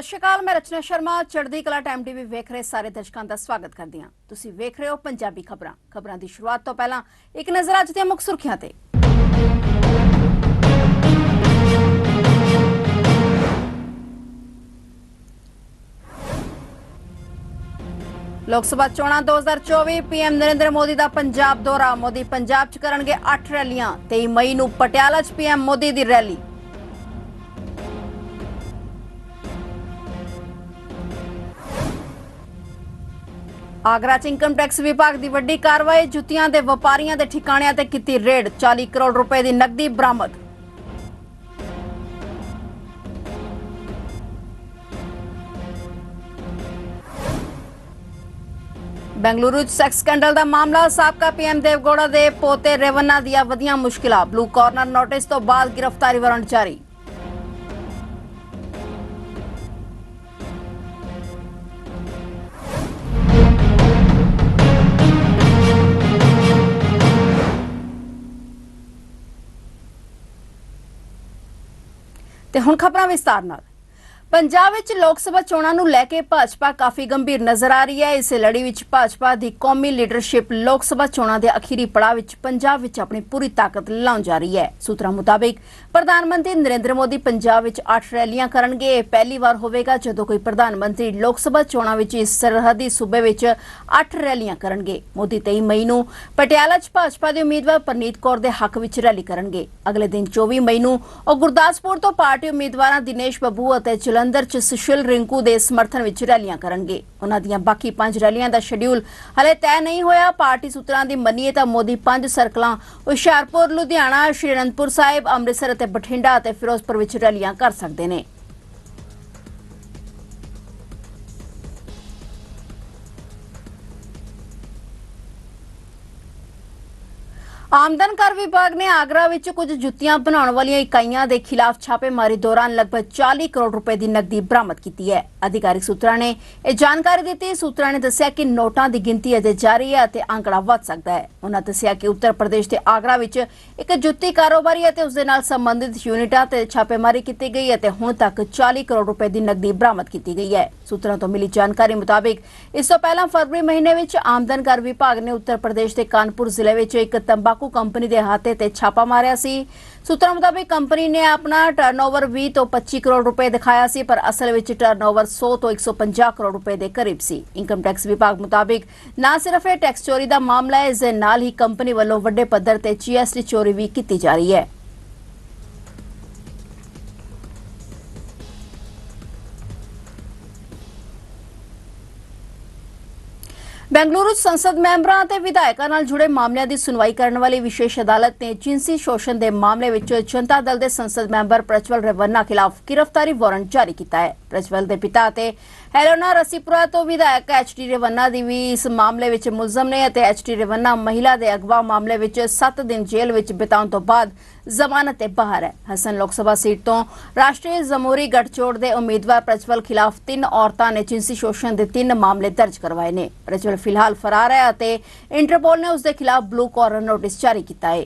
ਸਤਿ ਸ਼੍ਰੀ ਅਕਾਲ, ਮੈਂ ਰਚਨਾ ਸ਼ਰਮਾ, ਚੜ੍ਹਦੀ ਕਲਾ ਟਾਈਮ ਟੀਵੀ ਵੇਖ ਰਹੇ ਸਾਰੇ ਦਰਸ਼ਕਾਂ ਦਾ ਸਵਾਗਤ ਕਰਦੀ ਹਾਂ। ਤੁਸੀਂ ਵੇਖ ਰਹੇ ਹੋ ਪੰਜਾਬੀ ਖਬਰਾਂ। ਖਬਰਾਂ ਦੀ ਸ਼ੁਰੂਆਤ ਤੋਂ ਪਹਿਲਾਂ ਇੱਕ ਨਜ਼ਰ ਅੱਜ ਦੀਆਂ ਮੁੱਖ ਸੁਰਖੀਆਂ ਤੇ। ਲੋਕ ਸਭਾ ਚੋਣਾਂ 2024 ਪੀਐਮ ਨਰਿੰਦਰ ਮੋਦੀ ਦਾ ਪੰਜਾਬ ਦੌਰਾ। ਮੋਦੀ ਪੰਜਾਬ 'ਚ ਕਰਨਗੇ 8 ਰੈਲੀਆਂ। 23 ਮਈ ਨੂੰ ਪਟਿਆਲਾ 'ਚ ਪੀਐਮ ਮੋਦੀ ਦੀ ਰੈਲੀ। ਆਗਰਾ 'ਚ ਇਨਕਮ ਟੈਕਸ ਵਿਭਾਗ ਦੀ ਵੱਡੀ ਕਾਰਵਾਈ, ਜੁੱਤੀਆਂ ਦੇ ਵਪਾਰੀਆਂ ਦੇ ਠਿਕਾਣਿਆਂ ਤੇ ਕੀਤੀ ਰੇਡ 40 ਕਰੋੜ ਰੁਪਏ ਦੀ ਨਕਦੀ ਬਰਾਮਦ। ਬੈਂਗਲੁਰੂ 'ਚ ਸੈਕਸ ਸਕੈਂਡਲ ਦਾ ਮਾਮਲਾ, ਸਾਬਕਾ ਪੀਐਮ ਦੇਵਗੋੜਾ ਦੇ ਪੋਤੇ ਰੇਵੰਨਾ ਦੀਆਂ ਵਧੀਆਂ ਮੁਸ਼ਕਿਲਾਂ। ਬਲੂ ਕਾਰਨਰ ਨੋਟਿਸ ਤੋਂ ਬਾਅਦ ਗ੍ਰਿਫਤਾਰੀ ਵਾਰੰਟ ਜਾਰੀ। ਤੇ ਹੁਣ ਖਬਰਾਂ ਵਿਸਤਾਰ ਨਾਲ। ਪੰਜਾਬ ਵਿੱਚ ਲੋਕ ਸਭਾ ਚੋਣਾਂ ਨੂੰ ਲੈ ਕੇ ਭਾਜਪਾ ਕਾਫੀ ਗੰਭੀਰ ਨਜ਼ਰ ਆ ਰਹੀ ਹੈ। ਇਸ ਲੜੀ ਵਿੱਚ ਭਾਜਪਾ ਦੀ ਕੌਮੀ ਲੀਡਰਸ਼ਿਪ ਲੋਕ ਸਭਾ ਚੋਣਾਂ ਦੇ ਅਖੀਰੀ ਪੜਾਅ ਵਿੱਚ ਪੰਜਾਬ ਵਿੱਚ ਆਪਣੀ ਪੂਰੀ ਤਾਕਤ ਲਾਉਣ ਜਾ ਰਹੀ ਹੈ। ਸੂਤਰਾਂ ਮੁਤਾਬਿਕ ਪ੍ਰਧਾਨ ਮੰਤਰੀ ਨਰਿੰਦਰ ਮੋਦੀ ਪੰਜਾਬ ਵਿੱਚ 8 ਰੈਲੀਆਂ ਕਰਨਗੇ। ਇਹ ਪਹਿਲੀ ਵਾਰ ਹੋਵੇਗਾ ਜਦੋਂ ਕੋਈ ਪ੍ਰਧਾਨ ਮੰਤਰੀ ਲੋਕ ਸਭਾ ਚੋਣਾਂ ਵਿੱਚ ਇਸ ਸਰਹੱਦੀ ਸੂਬੇ ਵਿੱਚ 8 ਰੈਲੀਆਂ ਕਰਨਗੇ। ਮੋਦੀ 23 ਮਈ ਨੂੰ ਪਟਿਆਲਾ 'ਚ ਭਾਜਪਾ ਦੇ ਉਮੀਦਵਾਰ ਪਰਨੀਤ ਕੌਰ ਦੇ ਹੱਕ ਵਿੱਚ ਰੈਲੀ ਕਰਨਗੇ। ਅਗਲੇ ਦਿਨ 24 ਮਈ ਨੂੰ ਉਹ ਗੁਰਦਾਸਪੁਰ ਤੋਂ ਪਾਰਟੀ ਉਮੀਦਵਾਰਾਂ ਦਿਨੇਸ਼ ਬੱਬੂ ਅਤੇ ਜਲੰਧਰ 'ਚ ਸੁਸ਼ੀਲ ਰਿੰਕੂ ਦੇ ਸਮਰਥਨ ਵਿੱਚ ਰੈਲੀਆਂ ਕਰਨਗੇ। ਉਹਨਾਂ ਦੀਆਂ ਬਾਕੀ ਪੰਜ ਰੈਲੀਆਂ ਦਾ ਸ਼ਡਿਊਲ ਹਲੇ ਤੈਅ ਨਹੀਂ ਹੋਇਆ। ਪਾਰਟੀ ਸੂਤਰਾਂ ਦੀ ਮੰਨੀਏ ਤਾਂ ਮੋਦੀ ਪੰਜ ਸਰਕਲਾਂ ਹੁਸ਼ਿਆਰਪੁਰ, ਲੁਧਿਆਣਾ, ਸ਼੍ਰੀ ਅਨੰਦਪੁਰ ਸਾਹਿਬ, ਅੰਮ੍ਰਿਤਸਰ ਅਤੇ ਬਠਿੰਡਾ ਅਤੇ ਫਿਰੋਜ਼ਪੁਰ ਵਿੱਚ ਰੈਲੀਆਂ ਕਰ ਸਕਦੇ ਨੇ। ਆਮਦਨ ਕਰ ਵਿਭਾਗ ਨੇ ਆਗਰਾ ਵਿੱਚ ਕੁਝ ਜੁੱਤੀਆਂ ਬਣਾਉਣ ਵਾਲੀਆਂ ਇਕਾਈਆਂ ਦੇ ਖਿਲਾਫ ਛਾਪੇਮਾਰੀ ਦੌਰਾਨ ਲਗਭਗ 40 ਕਰੋੜ ਰੁਪਏ ਦੀ ਨਕਦੀ ਬਰਾਮਦ ਕੀਤੀ ਹੈ। ਅਧਿਕਾਰਿਕ ਸੂਤਰਾਂ ਨੇ ਇਹ ਜਾਣਕਾਰੀ ਦਿੱਤੀ। ਸੂਤਰਾਂ ਨੇ ਦੱਸਿਆ ਕਿ ਨੋਟਾਂ ਦੀ ਗਿਣਤੀ ਅਜੇ ਜਾਰੀ ਹੈ ਅਤੇ ਅੰਕੜਾ ਵੱਧ ਸਕਦਾ ਹੈ। ਉਹਨਾਂ ਦੱਸਿਆ ਕਿ ਉੱਤਰ ਪ੍ਰਦੇਸ਼ ਦੇ ਆਗਰਾ ਵਿੱਚ ਇੱਕ ਜੁੱਤੀ ਕਾਰੋਬਾਰੀ ਅਤੇ ਉਸ ਦੇ ਨਾਲ ਸੰਬੰਧਿਤ ਯੂਨਿਟਾਂ ਤੇ ਛਾਪੇਮਾਰੀ ਕੀਤੀ ਗਈ ਅਤੇ ਹੁਣ ਤੱਕ 40 ਕਰੋੜ ਰੁਪਏ ਦੀ ਨਕਦੀ ਬਰਾਮਦ ਕੀਤੀ ਗਈ ਹੈ। ਸੂਤਰਾਂ ਤੋਂ ਮਿਲੀ ਜਾਣਕਾਰੀ ਮੁਤਾਬਿਕ, ਇਸ ਤੋਂ ਪਹਿਲਾਂ ਫਰਵਰੀ ਮਹੀਨੇ ਵਿੱਚ ਆਮਦਨ ਕਰ ਵਿਭਾਗ ਨੇ ਉੱਤਰ ਪ੍ਰਦੇਸ਼ ਦੇ ਕਾਨਪੁਰ ਜ਼ਿਲ੍ਹੇ ਵਿੱਚ ਇੱਕ ਤੰਬਾਕੂ ਕੰਪਨੀ ਦੇ ਹਾਤੇ ਤੇ ਛਾਪਾ ਮਾਰਿਆ ਸੀ। ਸੂਤਰਾਂ ਮੁਤਾਬਿਕ ਕੰਪਨੀ ਨੇ ਆਪਣਾ ਟਰਨਓਵਰ 20 ਤੋਂ 25 ਕਰੋੜ ਰੁਪਏ ਦਿਖਾਇਆ ਸੀ, ਪਰ ਅਸਲ ਵਿੱਚ ਟਰਨਓਵਰ 100 ਤੋਂ 150 ਕਰੋੜ ਰੁਪਏ ਦੇ ਕਰੀਬ ਸੀ। ਇਨਕਮ ਟੈਕਸ ਵਿਭਾਗ ਮੁਤਾਬਿਕ, ਨਾ ਸਿਰਫ ਇਹ ਟੈਕਸ ਚੋਰੀ ਦਾ ਮਾਮਲਾ ਹੈ, ਇਸ ਦੇ ਨਾਲ ਹੀ ਕੰਪਨੀ ਵੱਲੋਂ ਵੱਡੇ ਪੱਧਰ ਤੇ ਜੀਐਸਟੀ ਚੋਰੀ ਵੀ ਕੀਤੀ ਜਾ ਰਹੀ ਹੈ। ਬੈਂਗਲੁਰੂ 'ਚ ਸੰਸਦ ਮੈਂਬਰਾਂ ਅਤੇ ਵਿਧਾਇਕਾਂ ਨਾਲ ਜੁੜੇ ਮਾਮਲਿਆਂ ਦੀ ਸੁਣਵਾਈ ਕਰਨ ਵਾਲੀ ਵਿਸ਼ੇਸ਼ ਅਦਾਲਤ ਨੇ ਜਿੰਸੀ ਸ਼ੋਸ਼ਣ ਦੇ ਮਾਮਲੇ ਵਿੱਚ ਜਨਤਾ ਦਲ ਦੇ ਸੰਸਦ ਮੈਂਬਰ ਪ੍ਰਚਵਲ ਰਵੰਨਾ ਖਿਲਾਫ ਗ੍ਰਿਫਤਾਰੀ ਵਾਰੰਟ ਜਾਰੀ ਕੀਤਾ ਹੈ। ਪ੍ਰਚਵਲ ਦੇ ਪਿਤਾ ਅਤੇ ਹੈਲੋਨਾ ਰਸੀਪੁਰਾ ਤੋਂ ਵਿਧਾਇਕ ਐਚਟੀ ਰਵੰਨਾ ਦੀ ਵੀ ਇਸ ਮਾਮਲੇ ਵਿੱਚ ਮੁਲਜ਼ਮ ਨੇ ਅਤੇ ਐਚਟੀ ਰਵੰਨਾ ਮਹਿਲਾ ਦੇ ਅਗਵਾ ਮਾਮਲੇ ਵਿੱਚ 7 ਦਿਨ ਜੇਲ੍ਹ ਵਿੱਚ ਬਿਤਾਉਣ ਤੋਂ ਬਾਅਦ ਜ਼ਮਾਨਤ ਤੇ ਬਾਹਰ ਹੈ। ਹਸਨ ਲੋਕ ਸਭਾ ਸੀਟ ਤੋਂ ਰਾਸ਼ਟਰੀ ਜਮਹੂਰੀ ਗਠਜੋੜ ਦੇ ਉਮੀਦਵਾਰ ਪ੍ਰਜਵਲ ਖਿਲਾਫ ਤਿੰਨ ਔਰਤਾਂ ਨੇ ਜਿੰਸੀ ਸ਼ੋਸ਼ਣ ਦੇ ਤਿੰਨ ਮਾਮਲੇ ਦਰਜ ਕਰਵਾਏ ਨੇ। ਪ੍ਰਜਵਲ ਫਿਲਹਾਲ ਫਰਾਰ ਹੈ ਅਤੇ ਇੰਟਰਪੋਲ ਨੇ ਉਸ ਦੇ ਖਿਲਾਫ ਬਲੂ ਕਾਰਨਰ ਨੋਟਿਸ ਜਾਰੀ ਕੀਤਾ ਹੈ।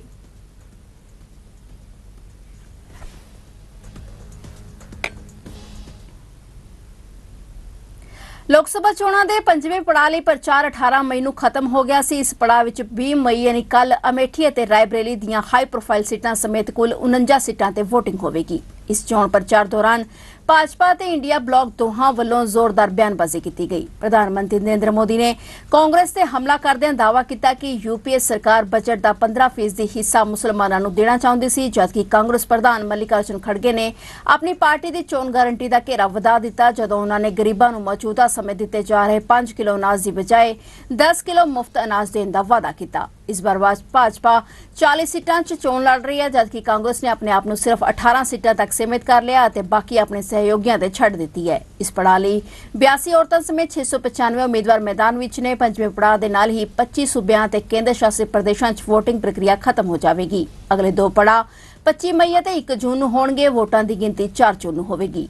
ਲੋਕ ਸਭਾ ਚੋਣਾਂ ਦੇ ਪੰਜਵੇਂ ਪੜਾਅ ਲਈ ਪ੍ਰਚਾਰ 18 ਮਈ ਨੂੰ ਖਤਮ ਹੋ ਗਿਆ ਸੀ। ਇਸ ਪੜਾਅ ਵਿੱਚ 20 ਮਈ ਯਾਨੀ ਕੱਲ ਅਮੇਠੀ ਅਤੇ ਰਾਇਬਰੇਲੀ ਦੀਆਂ ਹਾਈ ਪ੍ਰੋਫਾਈਲ ਸੀਟਾਂ ਸਮੇਤ ਕੁੱਲ 49 ਸੀਟਾਂ ਤੇ VOTING ਹੋਵੇਗੀ। ਇਸ ਚੋਣ ਪ੍ਰਚਾਰ ਦੌਰਾਨ ਭਾਜਪਾ ਤੇ ਇੰਡੀਆ ਬਲਾਕ ਦੋਹਾਂ ਵੱਲੋਂ ਜ਼ੋਰਦਾਰ ਬਿਆਨਬਾਜ਼ੀ ਕੀਤੀ ਗਈ। ਪ੍ਰਧਾਨ ਮੰਤਰੀ ਨਰਿੰਦਰ ਮੋਦੀ ਨੇ ਕਾਂਗਰਸ ਤੇ ਹਮਲਾ ਕਰਦਿਆਂ ਦਾਅਵਾ ਕੀਤਾ ਕਿ ਯੂਪੀਏ ਸਰਕਾਰ ਬਜਟ ਦਾ 15% ਹਿੱਸਾ ਮੁਸਲਮਾਨਾਂ ਨੂੰ ਦੇਣਾ ਚਾਹੁੰਦੀ ਸੀ, ਜਦਕਿ ਕਾਂਗਰਸ ਪ੍ਰਧਾਨ ਮੱਲਿਕਾਰਜੁਨ ਖੜਗੇ ਨੇ ਆਪਣੀ ਪਾਰਟੀ ਦੀ ਚੋਣ ਗਾਰੰਟੀ ਦਾ ਘੇਰਾ ਵਧਾ ਦਿੱਤਾ, ਜਦੋਂ ਉਹਨਾਂ ਨੇ ਗਰੀਬਾਂ ਨੂੰ ਮੌਜੂਦਾ ਸਮੇਂ ਦਿੱਤੇ ਜਾ ਰਹੇ 5 ਕਿਲੋ ਅਨਾਜ ਦੀ ਬਜਾਏ 10 ਕਿਲੋ ਮੁਫਤ ਅਨਾਜ ਦੇਣ ਦਾ ਵਾਅਦਾ ਕੀਤਾ। ਇਸ ਵਾਰ ਵਾਜ- ਭਾਜਪਾ 40 ਸੀਟਾਂ 'ਚ ਚੋਣ ਲੜ ਰਹੀ ਹੈ, ਜਦਕਿ ਕਾਂਗਰਸ ਨੇ ਆਪਣੇ ਆਪ ਨੂੰ ਸਿਰਫ 18 ਸੀਟਾਂ ਤੱਕ ਸੀਮਿਤ ਕਰ ਲਿਆ ਅਤੇ ਬਾਕੀ ਆਪਣੇ ਸਹਿਯੋਗੀਆਂ ਤੇ ਛੱਡ ਦਿੱਤੀ ਹੈ। ਇਸ ਪੜਾਅ ਲਈ 82 ਔਰਤਾਂ ਸਮੇਤ 695 ਉਮੀਦਵਾਰ ਮੈਦਾਨ ਵਿੱਚ ਨੇ। ਪੰਜਵੇਂ ਪੜਾਅ ਦੇ ਨਾਲ ਹੀ 25 ਸੂਬਿਆਂ ਤੇ ਕੇਂਦਰ ਸ਼ਾਸਿਤ ਪ੍ਰਦੇਸ਼ਾਂ 'ਚ ਵੋਟਿੰਗ ਪ੍ਰਕਿਰਿਆ ਖਤਮ ਹੋ ਜਾਵੇਗੀ। ਅਗਲੇ ਦੋ ਪੜਾਅ 25 ਮਈ ਅਤੇ 1 ਜੂਨ ਨੂੰ ਹੋਣਗੇ। ਵੋਟਾਂ ਦੀ ਗਿਣਤੀ 4 ਜੂਨ ਨੂੰ ਹੋਵੇਗੀ।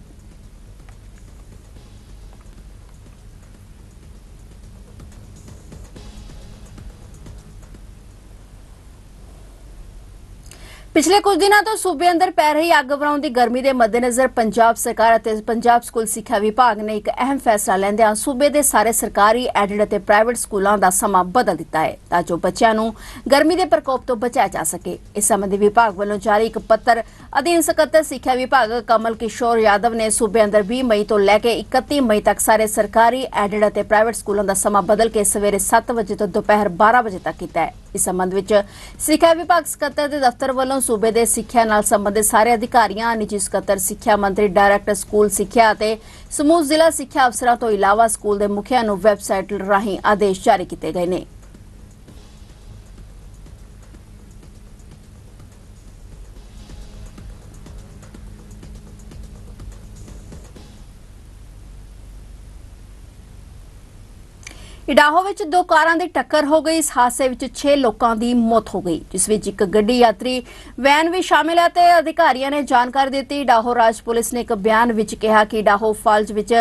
ਪਿਛਲੇ ਕੁਝ ਦਿਨਾਂ ਤੋਂ ਸੂਬੇ ਅੰਦਰ ਪੈ ਰਹੀ ਅੱਗ ਵਰਾਉਣ ਦੀ ਗਰਮੀ ਦੇ ਮੱਦੇਨਜ਼ਰ ਪੰਜਾਬ ਸਰਕਾਰ ਅਤੇ ਪੰਜਾਬ ਸਕੂਲ ਸਿੱਖਿਆ ਵਿਭਾਗ ਨੇ ਇੱਕ ਅਹਿਮ ਫੈਸਲਾ ਲੈਂਦਿਆਂ ਸੂਬੇ ਦੇ ਸਾਰੇ ਸਰਕਾਰੀ, ਐਡਿਡ ਅਤੇ ਪ੍ਰਾਈਵੇਟ ਸਕੂਲਾਂ ਦਾ ਸਮਾਂ ਬਦਲ ਦਿੱਤਾ ਹੈ ਤਾਂ ਜੋ ਬੱਚਿਆਂ ਨੂੰ ਗਰਮੀ ਦੇ ਪ੍ਰਕੋਪ ਤੋਂ ਬਚਾਇਆ ਜਾ ਸਕੇ। ਇਸ ਸੰਬੰਧੀ ਵਿਭਾਗ ਵੱਲੋਂ ਜਾਰੀ ਇੱਕ ਪੱਤਰ ਅਧੀਨ ਸਕੱਤਰ ਸਿੱਖਿਆ ਵਿਭਾਗ ਕਮਲ ਕਿਸ਼ੋਰ ਯਾਦਵ ਨੇ ਸੂਬੇ ਅੰਦਰ 20 ਮਈ ਤੋਂ ਲੈ ਕੇ 31 ਮਈ ਤੱਕ ਸਾਰੇ ਸਰਕਾਰੀ, ਐਡਡ ਅਤੇ ਪ੍ਰਾਈਵੇਟ ਸਕੂਲਾਂ ਦਾ ਸਮਾਂ ਬਦਲ ਕੇ ਸਵੇਰੇ 7 ਵਜੇ ਤੋਂ ਦੁਪਹਿਰ 12 ਵਜੇ ਤੱਕ ਕੀਤਾ ਹੈ। ਇਸ ਸੰਬੰਧ ਵਿੱਚ ਸਿੱਖਿਆ ਵਿਭਾਗ ਸਕੱਤਰ ਦੇ ਦਫ਼ਤਰ ਵੱਲੋਂ ਸੂਬੇ ਦੇ ਸਿੱਖਿਆ ਨਾਲ ਸੰਬੰਧਿਤ ਸਾਰੇ ਅਧਿਕਾਰੀਆਂ, ਨਿੱਜੀ ਸਕੱਤਰ, ਸਿੱਖਿਆ ਮੰਤਰੀ, ਡਾਇਰੈਕਟਰ, ਸਕੂਲ ਸਿੱਖਿਆ ਅਤੇ ਸਮੂਹ ਜ਼ਿਲ੍ਹਾ ਸਿੱਖਿਆ ਅਫਸਰਾਂ ਤੋਂ ਇਲਾਵਾ ਸਕੂਲ ਦੇ ਮੁਖੀਆਂ ਨੂੰ ਵੈਬਸਾਈਟ ਰਾਹੀਂ ਆਦੇਸ਼ ਜਾਰੀ ਕੀਤੇ ਗਏ ਨੇ। ਇਡਾਹੋ ਵਿੱਚ ਦੋ ਕਾਰਾਂ ਦੀ ਟੱਕਰ ਹੋ ਗਈ। ਇਸ ਹਾਦਸੇ ਵਿੱਚ 6 ਲੋਕਾਂ ਦੀ ਮੌਤ ਹੋ ਗਈ, ਜਿਸ ਵਿੱਚ ਇੱਕ ਗੱਡੀ ਯਾਤਰੀ ਵੈਨ ਵੀ ਸ਼ਾਮਿਲ ਹੈ ਤੇ ਅਧਿਕਾਰੀਆਂ ਨੇ ਜਾਣਕਾਰੀ ਦਿੱਤੀ। ਇਡਾਹੋ ਰਾਜ ਪੁਲਿਸ ਨੇ ਇੱਕ ਬਿਆਨ ਵਿੱਚ ਕਿਹਾ ਕਿ ਇਡਾਹੋ ਫਾਲਜ ਵਿੱਚ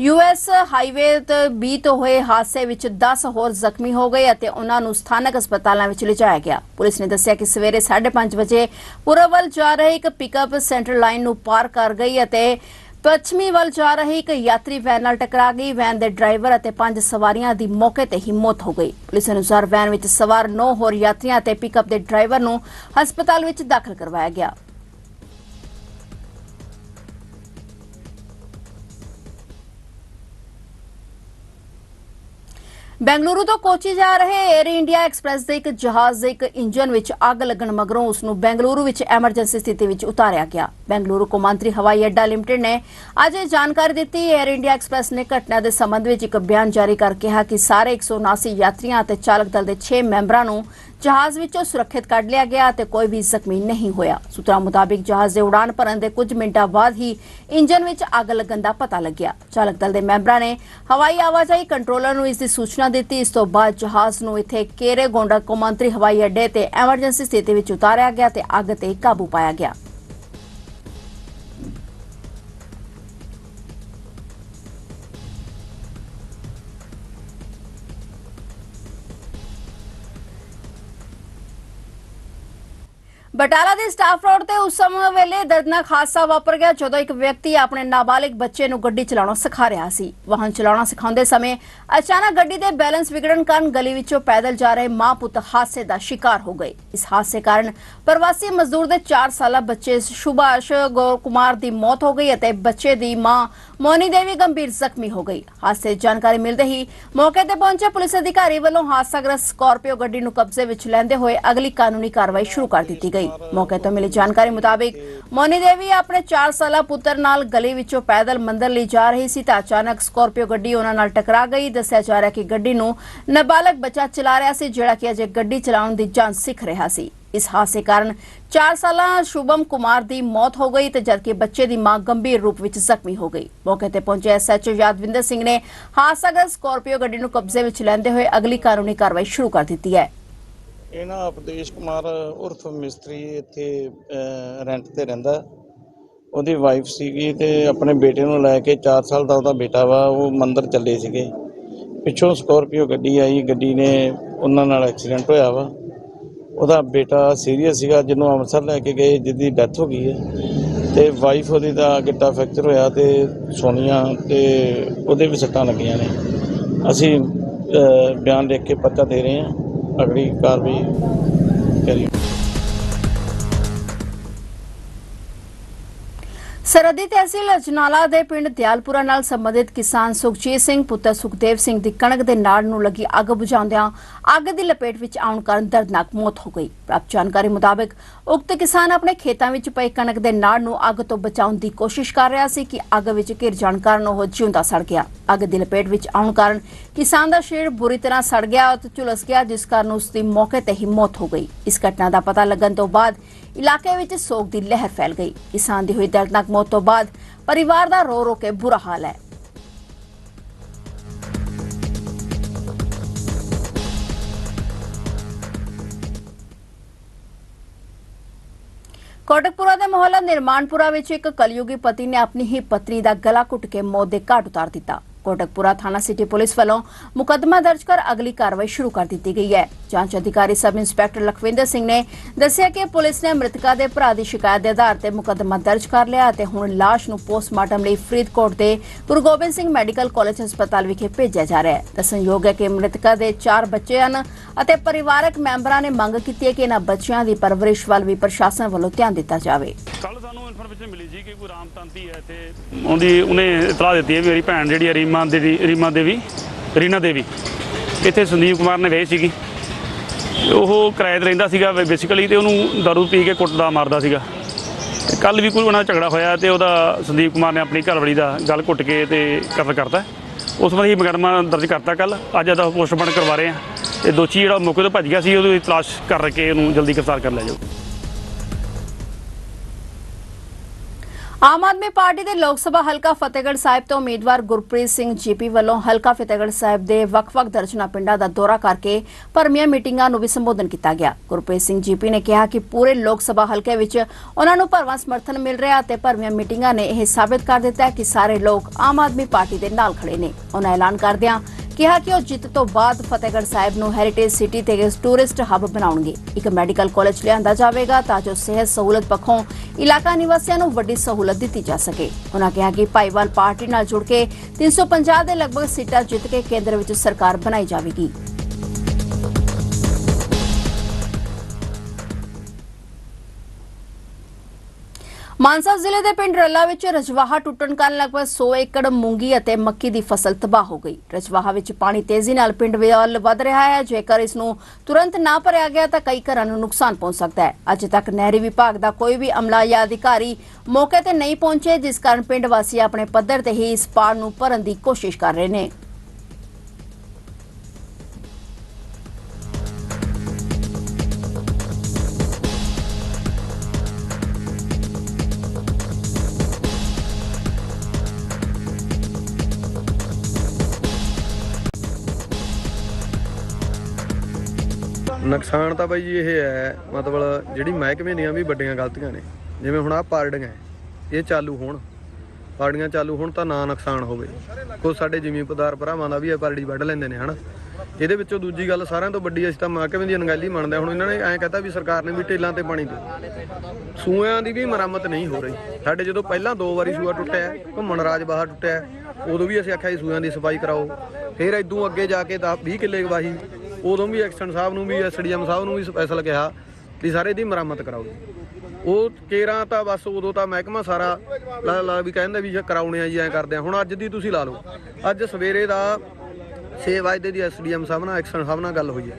ਯੂਐਸ ਹਾਈਵੇ ਤੇ 20 ਤੋਂ ਹੋਏ ਹਾਦਸੇ ਵਿੱਚ 10 ਹੋਰ ਜ਼ਖਮੀ ਹੋ ਗਏ ਅਤੇ ਉਹਨਾਂ ਨੂੰ ਸਥਾਨਕ ਹਸਪਤਾਲਾਂ ਵਿੱਚ ਲਿਜਾਇਆ ਗਿਆ। ਪੁਲਿਸ ਨੇ ਦੱਸਿਆ ਕਿ ਸਵੇਰੇ 5:30 ਵਜੇ ਪੂਰਬ ਵੱਲ ਜਾ ਰਹੇ ਇੱਕ ਪਿਕਅਪ ਸੈਂਟਰ ਲਾਈਨ ਨੂੰ ਪਾਰ ਕਰ ਗਈ ਅਤੇ ਪੱਛਮੀ ਵੱਲ ਜਾ ਰਹੀ ਇੱਕ ਯਾਤਰੀ ਵੈਨ ਨਾਲ ਟਕਰਾ ਗਈ। ਵੈਨ ਦੇ ਡਰਾਈਵਰ ਅਤੇ ਪੰਜ ਸਵਾਰੀਆਂ ਦੀ ਮੌਕੇ ਤੇ ਹੀ ਮੌਤ ਹੋ ਗਈ। ਪੁਲਿਸ ਅਨੁਸਾਰ ਵੈਨ ਵਿੱਚ ਸਵਾਰ 9 ਹੋਰ ਯਾਤਰੀਆਂ ਅਤੇ ਪਿਕਅਪ ਦੇ ਡਰਾਈਵਰ ਨੂੰ ਹਸਪਤਾਲ ਵਿੱਚ ਦਾਖਲ ਕਰਵਾਇਆ ਗਿਆ। ਬੈਂਗਲੁਰੂ ਤੋਂ ਕੋਚੀ ਜਾ ਰਹੇ 에ਅਰ ਇੰਡੀਆ ਐਕਸਪ੍ਰੈਸ ਦੇ ਇੱਕ ਜਹਾਜ਼ ਦੇ ਇੱਕ ਇੰਜਨ ਵਿੱਚ ਅੱਗ ਲੱਗਣ ਮਗਰੋਂ ਉਸ ਨੂੰ ਬੈਂਗਲੁਰੂ ਵਿੱਚ ਐਮਰਜੈਂਸੀ ਸਥਿਤੀ ਵਿੱਚ ਉਤਾਰਿਆ ਗਿਆ। ਬੈਂਗਲੁਰੂ ਕੌਮਾਂਤਰੀ ਹਵਾਈ ਅੱਡਾ ਲਿਮਟਿਡ ਨੇ ਅੱਜ ਇਹ ਜਾਣਕਾਰੀ ਦਿੱਤੀ। 에ਅਰ ਇੰਡੀਆ ਐਕਸਪ੍ਰੈਸ ਨੇ ਘਟਨਾ ਦੇ ਸੰਬੰਧ ਵਿੱਚ ਇੱਕ ਬਿਆਨ ਜਾਰੀ ਕਰ ਕਿਹਾ ਕਿ ਸਾਰੇ 179 ਯਾਤਰੀਆਂ ਅਤੇ ਚਾਲਕ ਦਲ ਦੇ 6 ਮੈਂਬਰਾਂ ਨੂੰ ਜਹਾਜ਼ ਵਿੱਚੋਂ ਸੁਰੱਖਿਅਤ ਕੱਢ ਲਿਆ ਗਿਆ ਅਤੇ ਕੋਈ ਵੀ ਜ਼ਖਮੀ ਨਹੀਂ ਹੋਇਆ। ਸੂਤਰਾਂ ਮੁਤਾਬਿਕ ਜਹਾਜ਼ ਦੇ ਉਡਾਨ ਭਰਨ ਦੇ ਕੁਝ ਮਿੰਟਾਂ ਬਾਅਦ ਹੀ ਇੰਜਨ ਵਿੱਚ ਅੱਗ ਲੱਗਣ ਦਾ ਪਤਾ ਲੱਗਿਆ। ਚਾਲਕ ਦਲ ਦੇ ਮੈਂਬਰਾਂ ਨੇ ਹਵਾਈ ਆਵਾਜਾਈ ਕੰਟਰੋਲਰ ਨੂੰ ਇਸ ਦੀ ਸੂਚਨਾ ਦਿੱਤੀ। ਇਸ ਤੋਂ ਬਾਅਦ ਜਹਾਜ਼ ਨੂੰ ਇੱਥੇ ਕੇਰੇ ਗੋਂਡਾ ਕੌਮਾਂਤਰੀ ਹਵਾਈ ਅੱਡੇ ਤੇ ਐਮਰਜੈਂਸੀ ਸਥਿਤੀ ਵਿੱਚ ਉਤਾਰਿਆ ਗਿਆ ਤੇ ਅੱਗ ਤੇ ਕਾਬੂ ਪਾਇਆ ਗਿਆ। ਬਟਾਲਾ ਦੇ ਸਟਾਫ ਰੋਡ ਤੇ ਉਸ ਸਮੇਂ ਵੇਲੇ ਦਰਦਨਾਕ ਹਾਦਸਾ ਵਾਪਰ ਗਿਆ, ਜਦੋਂ ਇੱਕ ਵਿਅਕਤੀ ਆਪਣੇ ਨਾਬਾਲਿਗ ਬੱਚੇ ਨੂੰ ਗੱਡੀ ਚਲਾਉਣਾ ਸਿਖਾ ਰਿਹਾ ਸੀ। ਵਾਹਨ ਚਲਾਉਣਾ ਸਿਖਾਉਂਦੇ ਸਮੇਂ ਅਚਾਨਕ ਗੱਡੀ ਦੇ ਬੈਲੈਂਸ ਵਿਗੜਨ ਕਾਰਨ ਗਲੀ ਵਿੱਚੋਂ ਪੈਦਲ ਜਾ ਰਹੇ ਮਾਂ ਪੁੱਤ ਹਾਦਸੇ ਦਾ ਸ਼ਿਕਾਰ ਹੋ ਗਏ। ਇਸ ਹਾਦਸੇ ਕਾਰਨ ਪ੍ਰਵਾਸੀ ਮਜ਼ਦੂਰ ਦੇ 4 ਸਾਲਾ ਬੱਚੇ ਸੁਭਾਸ਼ ਗੌਰ ਕੁਮਾਰ ਦੀ ਮੌਤ ਹੋ ਗਈ ਅਤੇ ਬੱਚੇ ਦੀ ਮਾਂ ਮੋਨੀ ਦੇਵੀ ਗੰਭੀਰ ਜ਼ਖਮੀ ਹੋ ਗਈ। ਹਾਦਸੇ ਦੀ ਜਾਣਕਾਰੀ ਮਿਲਦੇ ਹੀ ਮੌਕੇ ਤੇ ਪਹੁੰਚੇ ਪੁਲਿਸ ਅਧਿਕਾਰੀ ਵੱਲੋਂ ਹਾਦਸਾਗ੍ਰਸਤ ਸਕਾਰਪੀਓ ਗੱਡੀ ਨੂੰ ਕਬਜ਼ੇ ਵਿੱਚ ਲੈਂਦੇ ਹੋਏ ਅਗਲੀ ਕਾਨੂੰਨੀ ਕਾਰਵਾਈ ਸ਼ੁਰੂ ਕਰ ਦਿੱਤੀ ਗਈ। ਮੌਕੇ ਤੋਂ ਮਿਲੀ ਜਾਣਕਾਰੀ ਮੁਤਾਬਿਕ ਮੋਨੀ ਦੇਵੀ ਆਪਣੇ 4 ਸਾਲਾ ਪੁੱਤਰ ਨਾਲ ਗਲੀ ਵਿੱਚੋਂ ਪੈਦਲ ਮੰਦਰ ਲਈ ਜਾ ਰਹੀ ਸੀ ਤਾਂ ਅਚਾਨਕ ਸਕਾਰਪੀਓ ਗੱਡੀ ਉਹਨਾਂ ਨਾਲ ਟਕਰਾ ਗਈ। ਦੱਸਿਆ ਜਾ ਰਿਹਾ ਕਿ ਗੱਡੀ ਨੂੰ ਨਾਬਾਲਗ ਬੱਚਾ ਚਲਾ ਰਿਹਾ ਸੀ, ਜਿਹੜਾ ਕਿ ਅਜੇ ਗੱਡੀ ਚਲਾਉਣ ਦੀ ਜਾਂਚ ਸਿੱਖ ਰਿਹਾ ਸੀ। ਇਸ ਹਾਦਸੇ ਕਾਰਨ 4 ਸਾਲਾ ਸ਼ੁਭਮ ਕੁਮਾਰ ਦੀ ਮੌਤ ਹੋ ਗਈ ਤੇ ਜਦਕਿ ਬੱਚੇ ਦੀ ਮਾਂ ਗੰਭੀਰ ਰੂਪ ਵਿੱਚ ਜ਼ਖਮੀ ਹੋ ਗਈ। ਮੌਕੇ ਤੇ ਪਹੁੰਚੇ ਐਸਐਚਓ ਯਾਦਵਿੰਦਰ ਸਿੰਘ ਨੇ ਹਾਦਸਾਗ੍ਰਸਤ ਸਕਾਰਪੀਓ ਗੱਡੀ ਨੂੰ ਕਬਜ਼ੇ ਵਿੱਚ ਲੈਂਦੇ ਹੋਏ ਅਗਲੀ ਕਾਨੂੰਨੀ ਕਾਰਵਾਈ ਸ਼ੁਰੂ ਕਰ ਦਿੱਤੀ ਹੈ। ਇਹ ਨਾ ਉਪਦੇਸ਼ ਕੁਮਾਰ ਉਰਫ ਮਿਸਤਰੀ ਇੱਥੇ ਰੈਂਟ ਤੇ ਰਹਿੰਦਾ। ਉਹਦੀ ਵਾਈਫ ਸੀਗੀ ਤੇ ਆਪਣੇ ਬੇਟੇ ਨੂੰ ਲੈ ਕੇ 4 ਸਾਲ ਦਾ ਉਹਦਾ ਬੇਟਾ ਵਾ, ਉਹ ਮੰਦਰ ਚੱਲੇ ਸੀਗੇ। ਪਿੱਛੋਂ ਸਕਾਰਪੀਓ ਗੱਡੀ ਆਈ, ਗੱਡੀ ਨੇ ਉਹਨਾਂ ਨਾਲ ਐਕਸੀਡੈਂਟ ਹੋਇਆ ਵਾ। ਉਹਦਾ ਬੇਟਾ ਸੀਰੀਅਸ ਸੀਗਾ, ਜਿਹਨੂੰ ਅੰਮ੍ਰਿਤਸਰ ਲੈ ਕੇ ਗਏ, ਜਿਹਦੀ ਡੈਥ ਹੋ ਗਈ ਹੈ। ਤੇ ਵਾਈਫ ਉਹਦੀ ਦਾ ਗਿੱਟਾ ਫ੍ਰੈਕਚਰ ਹੋਇਆ ਤੇ ਸੋਨੀਆ ਤੇ ਉਹਦੇ ਵੀ ਸੱਟਾਂ ਲੱਗੀਆਂ ਨੇ। ਅਸੀਂ ਬਿਆਨ ਲਿਖ ਕੇ ਪਰਚਾ ਦੇ ਰਹੇ ਹਾਂ। ਅਗਲੀ ਕਾਰਵਾਈ ਕਰੀ ਸਰਹੱਦੀ ਤਹਿਸੀਲ ਅਜਨਾਲਾ ਦੇ ਪਿੰਡ ਦਿਆਲਪੁਰਾ ਨਾਲ ਸੰਬੰਧਿਤ ਕਿਸਾਨ ਸੁਖਜੀਤ ਸਿੰਘ, ਪੁੱਤਰ ਸੁਖਦੇਵ ਸਿੰਘ ਦੀ ਕਣਕ ਦੇ ਨਾੜ ਨੂੰ ਲੱਗੀ ਅੱਗ ਬੁਝਾਉਂਦਿਆਂ ਅੱਗ ਦੀ ਲਪੇਟ ਵਿੱਚ ਆਉਣ ਕਾਰਨ ਦਰਦਨਾਕ ਮੌਤ ਹੋ ਗਈ। ਪ੍ਰਾਪਤ ਜਾਣਕਾਰੀ ਮੁਤਾਬਕ ਉਕਤ ਕਿਸਾਨ ਆਪਣੇ ਖੇਤਾਂ ਵਿੱਚ ਪਈ ਕਣਕ ਦੇ ਨਾੜ ਨੂੰ ਅੱਗ ਤੋਂ ਬਚਾਉਣ ਦੀ ਕੋਸ਼ਿਸ਼ ਕਰ ਰਿਹਾ ਸੀ ਕਿ ਅੱਗ ਵਿੱਚ ਘਿਰ ਜਾਣ ਕਾਰਨ ਉਹ ਜਿਉਂਦਾ ਸੜ ਗਿਆ। ਅੱਗ ਦੀ ਲਪੇਟ ਵਿੱਚ ਆਉਣ ਕਾਰਨ ਕਿਸਾਨ ਦਾ ਸਰੀਰ ਬੁਰੀ ਤਰ੍ਹਾਂ ਸੜ ਗਿਆ ਅਤੇ ਝੁਲਸ ਗਿਆ, ਜਿਸ ਕਾਰਨ ਉਸ ਦੀ ਮੌਕੇ ਤੇ ਹੀ ਮੌਤ ਹੋ ਗਈ। ਇਸ ਘਟਨਾ ਦਾ ਪਤਾ ਲੱਗਣ ਤੋਂ ਬਾਅਦ ਇਲਾਕੇ ਵਿੱਚ ਸੋਗ ਦੀ ਲਹਿਰ ਫੈਲ ਗਈ। ਕਿਸਾਨ ਦੀ ਹੋਈ ਦਰਦਨਾਕ ਮੌਤ ਤੋਂ ਬਾਅਦ ਪਰਿਵਾਰ ਦਾ ਰੋ ਰੋ ਕੇ ਬੁਰਾ ਹਾਲ ਹੈ। ਕੋਟਕਪੁਰਾ ਦੇ ਮੁਹੱਲਾ ਨਿਰਮਾਨਪੁਰਾ ਵਿੱਚ ਇੱਕ ਕਲਯੁਗੀ ਪਤੀ ਨੇ ਆਪਣੀ ਹੀ ਪਤਨੀ ਦਾ ਗਲਾ ਘੁੱਟ ਕੇ ਮੌਤ ਦੇ ਘਾਟ ਉਤਾਰ ਦਿੱਤਾ। ਕੋਟਕਪੁਰਾ ਥਾਣਾ ਸਿਟੀ ਪੁਲਿਸ ਵੱਲੋਂ ਮੁਕੱਦਮਾ ਦਰਜ ਕਰ ਅਗਲੀ ਕਾਰਵਾਈ ਸ਼ੁਰੂ ਕਰ ਦਿੱਤੀ ਗਈ ਹੈ ਜਾਂਚ ਅਧਿਕਾਰੀ ਸਬ ਇੰਸਪੈਕਟਰ ਲਖਵਿੰਦਰ ਸਿੰਘ ਨੇ ਦੱਸਿਆ ਕਿ ਪੁਲਿਸ ਨੇ ਮ੍ਰਿਤਕਾ ਦੇ ਭਰਾ ਦੀ ਸ਼ਿਕਾਇਤ ਦੇ ਆਧਾਰ ਤੇ ਮੁਕੱਦਮਾ ਦਰਜ ਕਰ ਲਿਆ ਅਤੇ ਹੁਣ ਲਾਸ਼ ਨੂੰ ਪੋਸਟਮਾਰਟਮ ਲਈ ਫਰੀਦਕੋਟ ਦੇ ਗੁਰੂ ਗੋਬਿੰਦ ਸਿੰਘ ਮੈਡੀਕਲ ਕਾਲਜ ਹਸਪਤਾਲ ਵਿਖੇ ਭੇਜਿਆ ਜਾ ਰਿਹਾ ਹੈ ਦੱਸਣਯੋਗ ਹੈ ਕਿ ਮ੍ਰਿਤਕਾ ਦੇ 4 ਬੱਚੇ ਹਨ ਅਤੇ ਪਰਿਵਾਰਕ ਮੈਂਬਰਾਂ ਨੇ ਮੰਗ ਕੀਤੀ ਹੈ ਕਿ ਇਹਨਾਂ ਬੱਚਿਆਂ ਦੀ ਪਰਵਰਿਸ਼ ਵੱਲ ਵੀ ਪ੍ਰਸ਼ਾਸਨ ਵੱਲੋਂ ਧਿਆਨ ਦਿੱਤਾ ਜਾਵੇ ਕੱਲ ਸਾਨੂੰ ਇਨਫੋਰਮੇਸ਼ਨ ਮਿਲੀ ਸੀ ਕਿ ਕੋਈ ਰਾਮ ਹੈ ਇੱਥੇ ਉਹਦੀ ਉਹਨੇ ਇਤਲਾਹ ਦਿੱਤੀ ਹੈ ਵੀ ਮੇਰੀ ਭੈਣ ਜਿਹੜੀ ਹੈ ਰੀਮਾ ਦੇਵੀ ਰੀਮਾ ਦੇਵੀ, ਰੀਨਾ ਦੇਵੀ। ਇੱਥੇ ਸੰਦੀਪ ਕੁਮਾਰ ਨੇ ਵੇਚ ਸੀਗੀ। ਉਹ ਕਿਰਾਏ ਤੇ ਰਹਿੰਦਾ ਸੀਗਾ ਬੇਸਿਕਲੀ ਤੇ ਉਹਨੂੰ ਦਾਰੂ ਪੀ ਕੇ ਕੁੱਟਦਾ, ਮਾਰਦਾ ਸੀਗਾ। ਤੇ ਕੱਲ ਵੀ ਕੋਈ ਉਹਨਾਂ ਦਾ ਝਗੜਾ ਹੋਇਆ ਤੇ ਉਹਦਾ ਸੰਦੀਪ ਕੁਮਾਰ ਨੇ ਆਪਣੀ ਘਰਵਾਲੀ ਦਾ ਗੱਲ ਘੁੱਟ ਕੇ ਤੇ ਕਤਲ ਕਰਤਾ। ਉਸ ਸੰਬੰਧੀ ਮੁਕੱਦਮਾ ਦਰਜ ਕਰਤਾ ਕੱਲ ਅੱਜ ਇਹਦਾ ਪੋਸਟਮਾਰਟਮ ਕਰਵਾ ਰਹੇ ਆ ਤੇ ਦੋਸ਼ੀ ਜਿਹੜਾ ਮੌਕੇ ਤੋਂ ਭੱਜ ਗਿਆ ਸੀ, ਉਹਦੀ ਤਲਾਸ਼ ਕਰ ਕੇ ਉਹਨੂੰ ਜਲਦੀ ਗ੍ਰਿਫਤਾਰ ਕਰ ਲਿਆ ਜਾਊ। ਆਮ ਆਦਮੀ ਪਾਰਟੀ ਦੇ ਲੋਕ ਸਭਾ ਹਲਕਾ ਫਤਿਹਗੜ੍ਹ ਸਾਹਿਬ ਤੋਂ ਉਮੀਦਵਾਰ ਗੁਰਪ੍ਰੀਤ ਸਿੰਘ ਜੀਪੀ ਵੱਲੋਂ ਹਲਕਾ ਫਤਿਹਗੜ੍ਹ ਸਾਹਿਬ ਦੇ ਵੱਖ-ਵੱਖ ਦਰਜਨਾ ਪਿੰਡਾਂ ਦਾ ਦੌਰਾ ਕਰਕੇ ਭਰਮੀਆਂ ਮੀਟਿੰਗਾਂ ਨੂੰ ਵੀ ਸੰਬੋਧਨ ਕੀਤਾ ਗਿਆ। ਗੁਰਪ੍ਰੀਤ ਸਿੰਘ ਜੀਪੀ ਨੇ ਕਿਹਾ ਕਿ ਪੂਰੇ ਲੋਕ ਸਭਾ ਹਲਕੇ ਵਿੱਚ ਉਹਨਾਂ ਨੂੰ ਭਰਵਾਂ ਸਮਰਥਨ ਮਿਲ ਰਿਹਾ ਅਤੇ ਭਰਵੀਆਂ ਮੀਟਿੰਗਾਂ ਨੇ ਇਹ ਸਾਬਤ ਕਰ ਦਿੱਤਾ ਕਿ ਸਾਰੇ ਲੋਕ ਆਮ ਆਦਮੀ ਪਾਰਟੀ ਦੇ ਨਾਲ ਖੜੇ ਨੇ। ਉਹਨਾਂ ਐਲਾਨ ਕਰਦਿਆਂ ਕਿਹਾ ਕਿ ਉਹ ਜਿੱਤ ਤੋਂ ਬਾਅਦ ਫਤਿਹਗੜ੍ਹ ਸਾਹਿਬ ਨੂੰ ਹੈਰੀਟੇਜ ਸਿਟੀ ਤੇ ਟੂਰਿਸਟ ਹੱਬ ਬਣਾਉਣਗੇ। ਇੱਕ ਮੈਡੀਕਲ ਕਾਲਜ ਲਿਆਂਦਾ ਜਾਵੇਗਾ ਤਾਂ ਜੋ ਸਿਹਤ ਸਹੂਲਤ ਪੱਖੋਂ ਇਲਾਕਾ ਨਿਵਾਸੀਆਂ ਨੂੰ ਵੱਡੀ ਸਹੂਲਤ ਦਿੱਤੀ ਜਾ ਸਕੇ। ਉਹਨਾਂ ਕਿਹਾ ਕਿ ਭਾਈਵਾਲ ਪਾਰਟੀ ਨਾਲ ਜੁੜ ਕੇ 350 ਦੇ ਲਗਭਗ ਸੀਟਾਂ ਜਿੱਤ ਕੇ ਕੇਂਦਰ ਵਿੱਚ ਸਰਕਾਰ ਬਣਾਈ ਜਾਵੇਗੀ। ਮਾਨਸਾ ਜ਼ਿਲ੍ਹੇ ਦੇ ਪਿੰਡ ਰੱਲਾ ਵਿੱਚ ਰਜਵਾਹਾ ਟੁੱਟਣ ਕਾਰਨ ਲਗਭਗ 100 ਏਕੜ ਮੂੰਗੀ ਅਤੇ ਮੱਕੀ ਦੀ ਫਸਲ ਤਬਾਹ ਹੋ ਗਈ। ਰਜਵਾਹਾ ਵਿੱਚ ਪਾਣੀ ਤੇਜ਼ੀ ਨਾਲ ਪਿੰਡ ਵੱਲ ਵਧ ਰਿਹਾ ਹੈ। ਜੇਕਰ ਇਸ ਨੂੰ ਤੁਰੰਤ ਨਾ ਭਰਿਆ ਗਿਆ ਤਾਂ ਕਈ ਘਰਾਂ ਨੂੰ ਨੁਕਸਾਨ ਪਹੁੰਚ ਸਕਦਾ ਹੈ। ਅਜੇ ਤੱਕ ਨਹਿਰੀ ਵਿਭਾਗ ਦਾ ਕੋਈ ਵੀ ਅਮਲਾ ਜਾਂ ਅਧਿਕਾਰੀ ਮੌਕੇ ਤੇ ਨਹੀਂ ਪਹੁੰਚੇ, ਜਿਸ ਕਾਰਨ ਪਿੰਡ ਵਾਸੀ ਆਪਣੇ ਪੱਧਰ ਤੇ ਹੀ ਇਸ ਪਾੜ ਨੂੰ ਭਰਨ ਦੀ ਕੋਸ਼ਿਸ਼ ਕਰ ਰਹੇ ਨੇ। ਨੁਕਸਾਨ ਤਾਂ ਬਾਈ ਜੀ ਇਹ ਹੈ, ਮਤਲਬ ਜਿਹੜੀ ਮਹਿਕਮੇ ਦੀਆਂ ਵੀ ਵੱਡੀਆਂ ਗਲਤੀਆਂ ਨੇ, ਜਿਵੇਂ ਹੁਣ ਆ ਪਾਰਡੀਆਂ ਇਹ ਚਾਲੂ ਹੋਣ ਪਾਰਡੀਆਂ ਚਾਲੂ ਹੋਣ ਤਾਂ ਨਾ ਨੁਕਸਾਨ ਹੋਵੇ। ਕੁਝ ਸਾਡੇ ਜ਼ਿਮੀਂਦਾਰ ਭਰਾਵਾਂ ਦਾ ਵੀ ਇਹ ਪਾਰਟੀ ਵੱਢ ਲੈਂਦੇ ਨੇ, ਹਨਾ। ਇਹਦੇ ਵਿੱਚੋਂ ਦੂਜੀ ਗੱਲ ਸਾਰਿਆਂ ਤੋਂ ਵੱਡੀ, ਅਸੀਂ ਤਾਂ ਮਹਿਕਮੇ ਦੀ ਅਣਗਹਿਲੀ ਮੰਨਦੇ ਹਾਂ। ਹੁਣ ਇਹਨਾਂ ਨੇ ਐਂ ਕਹਤਾ ਵੀ ਸਰਕਾਰ ਨੇ ਵੀ ਟੇਲਾਂ ਤੇ ਪਾਣੀ ਦਿਓ ਸੂਇਆਂ ਦੀ ਵੀ ਮੁਰੰਮਤ ਨਹੀਂ ਹੋ ਰਹੀ। ਸਾਡੇ ਜਦੋਂ ਪਹਿਲਾਂ ਦੋ ਵਾਰੀ ਸੂਆ ਟੁੱਟਿਆ, ਘੁੰਮਣ ਰਾਜ ਬਾਹਰ ਟੁੱਟਿਆ, ਉਦੋਂ ਵੀ ਅਸੀਂ ਆਖਿਆ ਸੂਆਂ ਦੀ ਸਫ਼ਾਈ ਕਰਾਓ। ਫਿਰ ਇਦੋਂ ਅੱਗੇ ਜਾ ਕੇ 10 20 ਕਿੱਲੇ ਗਵਾਹੀ ਉਦੋਂ ਵੀ ਐਕਸ਼ਨ ਸਾਹਿਬ ਨੂੰ ਵੀ ਐਸਡੀਐਮ ਸਾਹਿਬ ਨੂੰ ਵੀ ਸਪੈਸ਼ਲ ਕਿਹਾ ਵੀ ਸਾਰੇ ਦੀ ਮੁਰੰਮਤ ਕਰਾਓ ਉਹ ਕੇਰਾਂ ਤਾਂ ਬਸ ਉਦੋਂ ਤਾਂ ਮਹਿਕਮਾ ਸਾਰਾ ਲਾ ਲਾ ਵੀ ਕਹਿੰਦਾ ਵੀ ਜੇ ਕਰਾਉਣੇ ਆ ਜੀ, ਐਂ ਕਰਦੇ ਆ। ਹੁਣ ਅੱਜ ਦੀ ਤੁਸੀਂ ਲਾ ਲਓ। ਅੱਜ ਸਵੇਰੇ ਦਾ 6 ਵਜੇ ਦੀ ਐਸਡੀਐਮ ਸਾਹਿਬ ਨਾਲ, ਐਕਸ਼ਨ ਸਾਹਿਬ ਨਾਲ ਗੱਲ ਹੋਈ ਹੈ।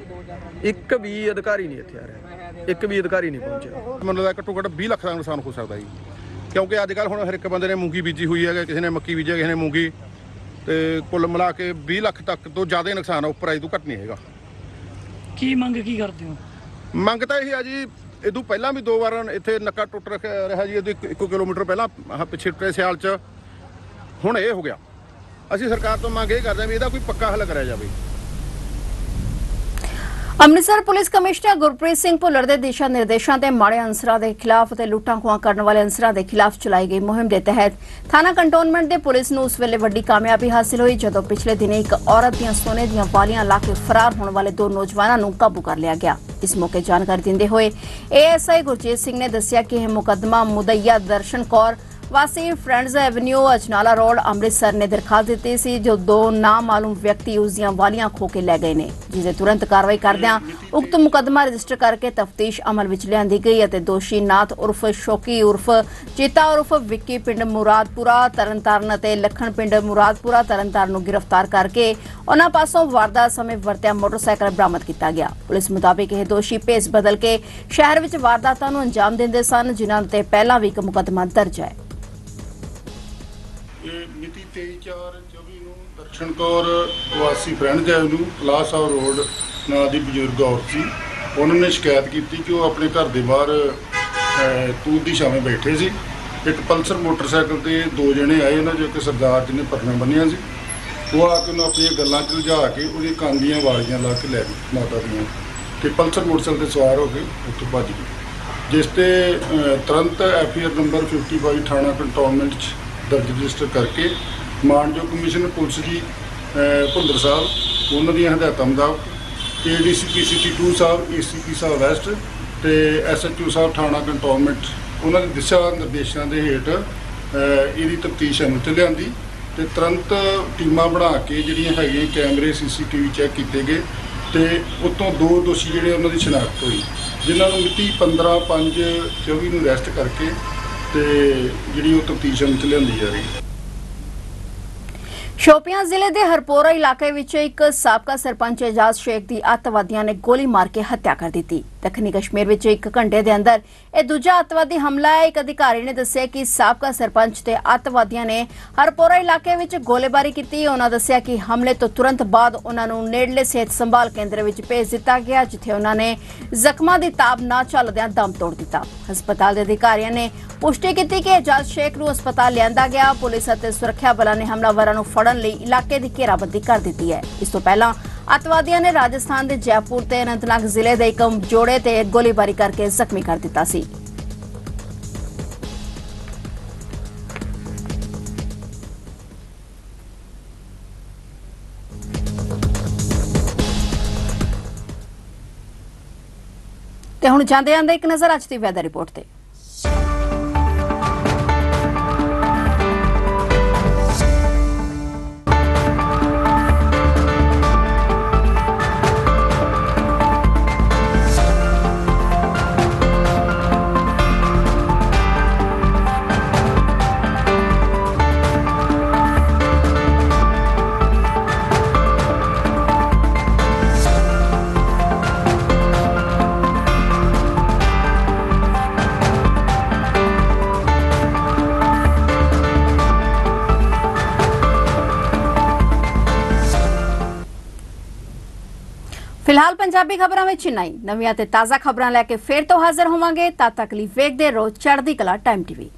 ਇੱਕ ਵੀ ਅਧਿਕਾਰੀ ਨਹੀਂ ਇੱਥੇ ਆ ਰਿਹਾ। ਇੱਕ ਵੀ ਅਧਿਕਾਰੀ ਨਹੀਂ ਪਹੁੰਚਿਆ। ਮੈਨੂੰ ਲੱਗਦਾ ਘੱਟੋ ਘੱਟ 20 ਲੱਖ ਦਾ ਨੁਕਸਾਨ ਹੋ ਸਕਦਾ ਜੀ। ਕਿਉਂਕਿ ਅੱਜ ਕੱਲ ਹੁਣ ਹਰ ਇੱਕ ਬੰਦੇ ਨੇ ਮੂੰਗੀ ਬੀਜੀ ਹੋਈ ਹੈ ਕਿਸੇ ਨੇ ਮੱਕੀ ਬੀਜੀ ਕਿਸੇ ਨੇ ਮੂੰਗੀ। ਤੇ ਕੁੱਲ ਮਿਲਾ ਕੇ 20 ਲੱਖ ਤੱਕ ਤੋਂ ਜ਼ਿਆਦਾ ਨੁਕਸਾਨ ਆ, ਉੱਪਰ ਆਈ ਤੋਂ ਘੱਟ ਨਹੀਂ ਹੈਗਾ। ਕੀ ਮੰਗ, ਕੀ ਕਰਦੇ ਹੋ? ਮੰਗ ਤਾਂ ਇਹ ਆ ਜੀ ਇਦੋਂ ਪਹਿਲਾਂ ਵੀ ਦੋ ਵਾਰ ਇੱਥੇ ਨੱਕਾ ਟੁੱਟ ਰੱਖਿਆ ਰਿਹਾ ਜੀ, ਇਹਦੇ 1 ਕਿਲੋਮੀਟਰ ਪਹਿਲਾਂ, ਆਹ ਪਿੱਛੇ ਟੁੱਟੇ ਸਿਆਲ ਚ। ਹੁਣ ਇਹ ਹੋ ਗਿਆ। ਅਸੀਂ ਸਰਕਾਰ ਤੋਂ ਮੰਗ ਇਹ ਕਰਦੇ ਹਾਂ ਵੀ ਇਹਦਾ ਕੋਈ ਪੱਕਾ ਹੱਲ ਕਰਿਆ ਜਾਵੇ। ਅੰਮ੍ਰਿਤਸਰ ਪੁਲਿਸ ਕਮਿਸ਼ਨਰ ਗੁਰਪ੍ਰੀਤ ਸਿੰਘ ਭੁੱਲਰ ਦੇ ਦਿਸ਼ਾ ਨਿਰਦੇਸ਼ਾਂ ਤੇ ਮਾੜੇ ਅੰਸਰਾਂ ਦੇ ਖਿਲਾਫ ਅਤੇ ਲੁੱਟਾਂ ਖੋਹਾਂ ਕਰਨ ਵਾਲੇ ਅੰਸਰਾਂ ਦੇ ਖਿਲਾਫ ਚਲਾਈ ਗਈ ਮੁਹਿੰਮ ਦੇ ਤਹਿਤ ਥਾਣਾ ਕੰਟੋਨਮੈਂਟ ਦੇ ਪੁਲਿਸ ਨੂੰ ਉਸ ਵੇਲੇ ਵੱਡੀ ਕਾਮਯਾਬੀ ਹਾਸਲ ਹੋਈ, ਜਦੋਂ ਪਿਛਲੇ ਦਿਨ ਇੱਕ ਔਰਤ ਦੀਆਂ ਸੋਨੇ ਦੀਆਂ ਵਾਲੀਆਂ ਲਾ ਕੇ ਫਰਾਰ ਹੋਣ ਵਾਲੇ ਦੋ ਨੌਜਵਾਨਾਂ ਨੂੰ ਕਾਬੂ ਕਰ ਲਿਆ ਗਿਆ। ਇਸ ਮੌਕੇ ਜਾਣਕਾਰੀ ਦਿੰਦੇ ਹੋਏ ਏਐਸਆਈ ਗੁਰਜੀਤ ਸਿੰਘ ਨੇ ਦੱਸਿਆ ਕਿ ਇਹ ਮੁਕੱਦਮਾ ਮੁਦਈਆ ਦਰਸ਼ਨ ਕੌਰ ਵਾਸੀ friends avenue Ajnala road Amritsar ਨੇ ਦਰਖਾਸਤ ਦਿੱਤੀ ਸੀ, ਜੋ ਦੋ ਨਾਮਾਲੂਮ ਵਿਅਕਤੀ ਉਸ ਦੀਆਂ ਵਾਲੀਆਂ ਖੋ ਕੇ ਲੈ ਗਏ ਨੇ ਜਿਸ ਦੇ ਤੁਰੰਤ ਕਾਰਵਾਈ ਕਰਦਿਆਂ ਉਕਤ ਮੁਕੱਦਮਾ ਰਜਿਸਟਰ ਕਰਕੇ ਤਫਤੀਸ਼ ਅਮਲ ਵਿੱਚ ਲਿਆਂਦੀ ਗਈ ਅਤੇ ਦੋਸ਼ੀ ਨਾਥ ਉਰਫ ਸ਼ੋਕੀ ਉਰਫ ਚੀਤਾ ਉਰਫ ਵਿੱਕੀ ਪਿੰਡ ਮੁਰਾਦਪੁਰਾ, ਤਰਨਤਾਰਨ ਅਤੇ ਲਖਣ ਪਿੰਡ ਮੁਰਾਦਪੁਰਾ, ਤਰਨਤਾਰਨ ਨੂੰ ਗ੍ਰਿਫਤਾਰ ਕਰਕੇ ਉਹਨਾਂ ਪਾਸੋਂ ਵਾਰਦਾਤ ਸਮੇਂ ਵਰਤਿਆ ਮੋਟਰਸਾਈਕਲ ਬਰਾਮਦ ਕੀਤਾ ਗਿਆ। ਪੁਲਿਸ ਮੁਤਾਬਿਕ ਇਹ ਦੋਸ਼ੀ ਭੇਸ ਬਦਲ ਕੇ ਸ਼ਹਿਰ ਵਿੱਚ ਵਾਰਦਾਤਾਂ ਨੂੰ ਅੰਜਾਮ ਦਿੰਦੇ ਸਨ, ਜਿਨ੍ਹਾਂ ਤੇ ਪਹਿਲਾਂ ਵੀ ਇੱਕ ਮੁਕੱਦਮਾ ਦਰਜ ਹੈ। ਇਹ ਮਿਤੀ 23/4/24 ਨੂੰ ਦਰਸ਼ਨ ਕੌਰ ਵਾਸੀ ਫਰੈਂਡ ਜੈਵ ਨੂੰ ਕਲਾਸ ਆਫ ਰੋਡ ਨਾਂ ਦੀ ਬਜ਼ੁਰਗ ਔਰਤ ਸੀ। ਉਹਨਾਂ ਨੇ ਸ਼ਿਕਾਇਤ ਕੀਤੀ ਕਿ ਉਹ ਆਪਣੇ ਘਰ ਦੇ ਬਾਹਰ ਅਹ, ਤੂਤ ਦੀ ਛਾਵੇਂ ਬੈਠੇ ਸੀ। ਇੱਕ ਪਲਸਰ ਮੋਟਰਸਾਈਕਲ ਤੇ ਦੋ ਜਣੇ ਆਏ ਉਹਨਾਂ ਜੋ ਕਿ ਸਰਦਾਰ ਜੀ ਨੇ ਪਰਨਾ ਬੰਨਿਆ ਸੀ। ਉਹ ਆ ਕੇ ਉਹਨੂੰ ਆਪਣੀਆਂ ਗੱਲਾਂ 'ਚ ਉਲਝਾ ਕੇ ਉਹਦੀ ਕੰਨ ਦੀਆਂ ਵਾਲੀਆਂ ਲਾ ਕੇ ਲੈ ਗਏ ਮਾਤਾ ਦੀਆਂ ਤੇ ਪਲਸਰ ਮੋਟਰਸਾਈਕਲ ਤੇ ਸਵਾਰ ਹੋ ਕੇ ਉੱਥੋਂ ਭੱਜ ਗਏ। ਜਿਸ ਤੇ ਅਹ, ਤੁਰੰਤ ਐਫਆਈਆਰ ਨੰਬਰ 55 ਥਾਣਾ ਕੰਟੋਨਮੈਂਟ 'ਚ ਦਰਜ ਰਜਿਸਟਰ ਕਰਕੇ ਮਾਨਯੋਗ ਕਮਿਸ਼ਨ ਪੁਲਿਸ ਜੀ ਭੁੰਦਰ ਸਾਹਿਬ, ਉਹਨਾਂ ਦੀਆਂ ਹਦਾਇਤਾਂ ਮੁਤਾਬਕ ਏਡੀਸੀਪੀ ਸਿਟੀ 2 ਸਾਹਿਬ, ਏਸੀਪੀ ਸਾਹਿਬ ਵੈਸਟ ਤੇ ਐਸਐਚਓ ਸਾਹਿਬ ਥਾਣਾ ਕੰਟੋਨਮੈਂਟ, ਉਹਨਾਂ ਦੇ ਦਿਸ਼ਾ ਨਿਰਦੇਸ਼ਾਂ ਦੇ ਹੇਠ ਇਹਦੀ ਤਫਤੀਸ਼ ਅਮਲ ਚ ਲਿਆਂਦੀ ਤੇ ਤੁਰੰਤ ਟੀਮਾਂ ਬਣਾ ਕੇ ਜਿਹੜੀਆਂ ਹੈਗੀਆਂ ਕੈਮਰੇ ਸੀਸੀਟੀਵੀ ਚੈੱਕ ਕੀਤੇ ਗਏ ਤੇ ਉਤੋਂ ਦੋ ਦੋਸ਼ੀ ਜਿਹੜੇ ਉਹਨਾਂ ਦੀ ਸ਼ਨਾਖਤ ਹੋਈ, ਜਿਨ੍ਹਾਂ ਨੂੰ ਮਿਤੀ 15 5 24 ਨੂੰ ਅਰੈਸਟ ਕਰਕੇ ਤੇ ਜਿਹੜੀ ਉਹ ਤਫਤੀਸ਼ ਚ ਲਿਆਂਦੀ ਜਾ ਰਹੀ ਹੈ। ਸ਼ੋਪੀਆਂ ਜ਼ਿਲ੍ਹੇ ਦੇ ਹਰਪੋਰਾ ਇਲਾਕੇ ਵਿੱਚ ਇੱਕ ਸਾਬਕਾ ਸਰਪੰਚ ਇਜਾਜ਼ ਸ਼ੇਖ ਦੀ ਅੱਤਵਾਦੀਆਂ ਨੇ ਗੋਲੀ ਮਾਰ ਕੇ ਹੱਤਿਆ ਕਰ ਦਿੱਤੀ। ਦੱਖਣੀ ਕਸ਼ਮੀਰ ਵਿੱਚ ਇੱਕ ਘੰਟੇ ਦੇ ਅੰਦਰ ਇਹ ਦੂਜਾ ਅੱਤਵਾਦੀ ਹਮਲਾ ਹੈ। ਇੱਕ ਅਧਿਕਾਰੀ ਨੇ ਦੱਸਿਆ ਕਿ ਸਾਬਕਾ ਸਰਪੰਚ ਤੇ ਅੱਤਵਾਦੀਆਂ ਨੇ ਹਰਪੋਰਾ ਇਲਾਕੇ ਵਿੱਚ ਗੋਲੀਬਾਰੀ ਕੀਤੀ। ਉਹਨਾਂ ਦੱਸਿਆ ਕਿ ਹਮਲੇ ਤੋਂ ਤੁਰੰਤ ਬਾਅਦ ਉਹਨਾਂ ਨੂੰ ਨੇੜਲੇ ਸਿਹਤ ਸੰਭਾਲ ਕੇਂਦਰ ਵਿੱਚ ਭੇਜ ਦਿੱਤਾ ਗਿਆ, ਜਿੱਥੇ ਉਹਨਾਂ ਨੇ ਜ਼ਖਮਾਂ ਦੀ ਤਾਬ ਨਾ ਚੱਲਦਿਆਂ ਦਮ ਤੋੜ ਦਿੱਤਾ। ਹਸਪਤਾਲ ਦੇ ਅਧਿਕਾਰੀਆਂ ਨੇ ਪੁਸ਼ਟੀ ਕੀਤੀ ਕਿ ਇਜਾਜ਼ ਸ਼ੇਖ ਨੂੰ ਹਸਪਤਾਲ ਲਿਆਂਦਾ ਗਿਆ। ਪੁਲਿਸ ਅਤੇ ਸੁਰੱਖਿਆ ਬਲਾਂ ਨੇ ਹਮਲਾਵਰਾਂ ਨੂੰ ਫੜਨ ਲਈ ਇਲਾਕੇ ਦੀ ਘੇਰਾਬੰਦੀ ਕਰ ਦਿੱਤੀ ਹੈ। ਇਸ ਤੋਂ ਪਹਿਲਾਂ ਅਤਵਾਦੀਆਂ ਨੇ ਰਾਜਸਥਾਨ ਦੇ ਜੈਪੁਰ ਤੇ ਅਨੰਤਨਾਗ ਜ਼ਿਲ੍ਹੇ ਦੇ ਇੱਕ ਜੋੜੇ ਤੇ ਗੋਲੀਬਾਰੀ ਕਰਕੇ ਜ਼ਖਮੀ ਕਰ ਦਿੱਤਾ ਸੀ। ਤੇ ਹੁਣ ਜਾਂਦੇ ਜਾਂਦੇ ਇੱਕ ਨਜ਼ਰ ਅੱਜ ਦੀ ਵੈਦਰ ਰਿਪੋਰਟ ਤੇ। ਪੰਜਾਬੀ ਖਬਰਾਂ ਵਿੱਚ ਇੰਨਾ ਨਵੀਆਂ ਤੇ ਤਾਜ਼ਾ ਖਬਰਾਂ ਲੈ ਕੇ ਫੇਰ ਤੋਂ ਹਾਜ਼ਰ ਹੋਵਾਂਗੇ। ਤਦ ਤੱਕ ਲਈ ਵੇਖਦੇ ਰਹੋ ਚੜ੍ਹਦੀ ਕਲਾ ਟਾਈਮ ਟੀਵੀ।